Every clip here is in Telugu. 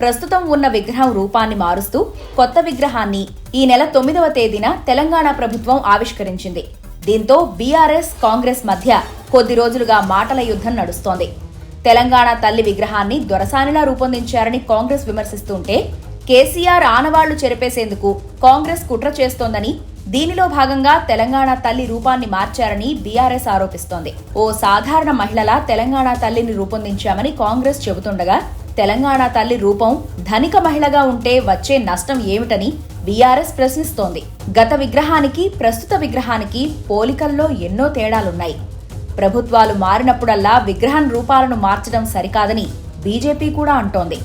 ప్రస్తుతం ఉన్న విగ్రహం రూపాన్ని మారుస్తూ కొత్త విగ్రహాన్ని ఈ నెల తొమ్మిదవ తేదీన తెలంగాణ ప్రభుత్వం ఆవిష్కరించింది. దీంతో బీఆర్ఎస్ కాంగ్రెస్ మధ్య కొద్ది రోజులుగా మాటల యుద్ధం నడుస్తోంది. తెలంగాణ తల్లి విగ్రహాన్ని దొరసానిలా రూపొందించారని కాంగ్రెస్ విమర్శిస్తుంటే కేసీఆర్ ఆనవాళ్ళు చెరిపేసేందుకు కాంగ్రెస్ కుట్ర చేస్తోందని దీనిలో భాగంగా తెలంగాణ తల్లి రూపాన్ని మార్చారని బీఆర్ఎస్ ఆరోపిస్తోంది. ఓ సాధారణ మహిళలా తెలంగాణ తల్లిని రూపొందించామని కాంగ్రెస్ చెబుతుండగా తెలంగాణ తల్లి రూపం ధనిక మహిళగా ఉంటే వచ్చే నష్టం ఏమిటని బీఆర్ఎస్ ప్రశ్నిస్తోంది. గత విగ్రహానికి ప్రస్తుత విగ్రహానికి పోలికల్లో ఎన్నో తేడాలున్నాయి. ప్రభుత్వాలు మారినప్పుడల్లా విగ్రహం రూపాలను మార్చడం సరికాదని బీజేపీ కూడా అంటోంది.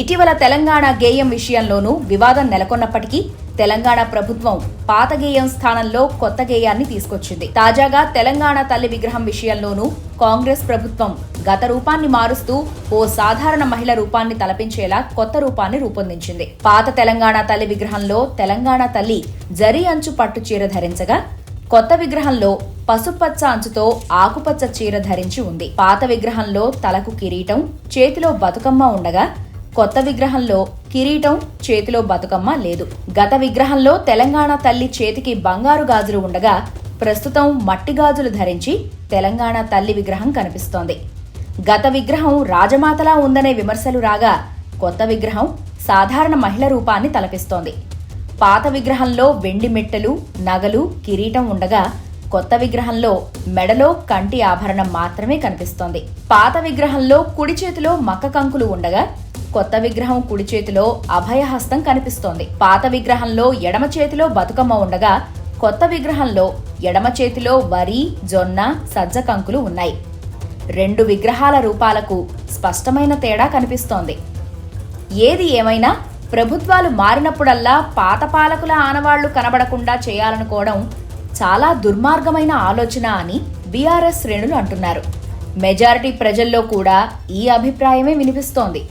ఇటీవల తెలంగాణ గేయం విషయంలోనూ వివాదం నెలకొన్నప్పటికీ తెలంగాణ ప్రభుత్వం పాత గేయం స్థానంలో కొత్త గేయాన్ని తీసుకొచ్చింది. తాజాగా తెలంగాణ తల్లి విగ్రహం విషయంలోనూ కాంగ్రెస్ ప్రభుత్వం గత రూపాన్ని మారుస్తూ ఓ సాధారణ మహిళ రూపాన్ని తలపించేలా కొత్త రూపాన్ని రూపొందించింది. పాత తెలంగాణ తల్లి విగ్రహంలో తెలంగాణ తల్లి జరీ అంచు పట్టు చీర ధరించగా కొత్త విగ్రహంలో పసుపచ్చ అంచుతో ఆకుపచ్చ చీర ధరించి ఉంది. పాత విగ్రహంలో తలకు కిరీటం చేతిలో బతుకమ్మ ఉండగా కొత్త విగ్రహంలో కిరీటం చేతిలో బతుకమ్మ లేదు. గత విగ్రహంలో తెలంగాణ తల్లి చేతికి బంగారు గాజులు ఉండగా ప్రస్తుతం మట్టి గాజులు ధరించి తెలంగాణ తల్లి విగ్రహం కనిపిస్తోంది. గత విగ్రహం రాజమాతలా ఉందనే విమర్శలు రాగా కొత్త విగ్రహం సాధారణ మహిళ రూపాన్ని తలపిస్తోంది. పాత విగ్రహంలో వెండి మెట్టెలు నగలు కిరీటం ఉండగా కొత్త విగ్రహంలో మెడలో కంటి ఆభరణం మాత్రమే కనిపిస్తోంది. పాత విగ్రహంలో కుడి చేతిలో మక్క కంకులు ఉండగా కొత్త విగ్రహం కుడి చేతిలో అభయహస్తం కనిపిస్తోంది. పాత విగ్రహంలో ఎడమ చేతిలో బతుకమ్మ ఉండగా కొత్త విగ్రహంలో ఎడమ చేతిలో వరి జొన్న సజ్జ కంకులు ఉన్నాయి. రెండు విగ్రహాల రూపాలకు స్పష్టమైన తేడా కనిపిస్తోంది. ఏది ఏమైనా ప్రభుత్వాలు మారినప్పుడల్లా పాత పాలకుల ఆనవాళ్ళు కనబడకుండా చేయాలనుకోవడం చాలా దుర్మార్గమైన ఆలోచన అని బీఆర్ఎస్ శ్రేణులు అంటున్నారు. మెజారిటీ ప్రజల్లో కూడా ఈ అభిప్రాయమే వినిపిస్తోంది.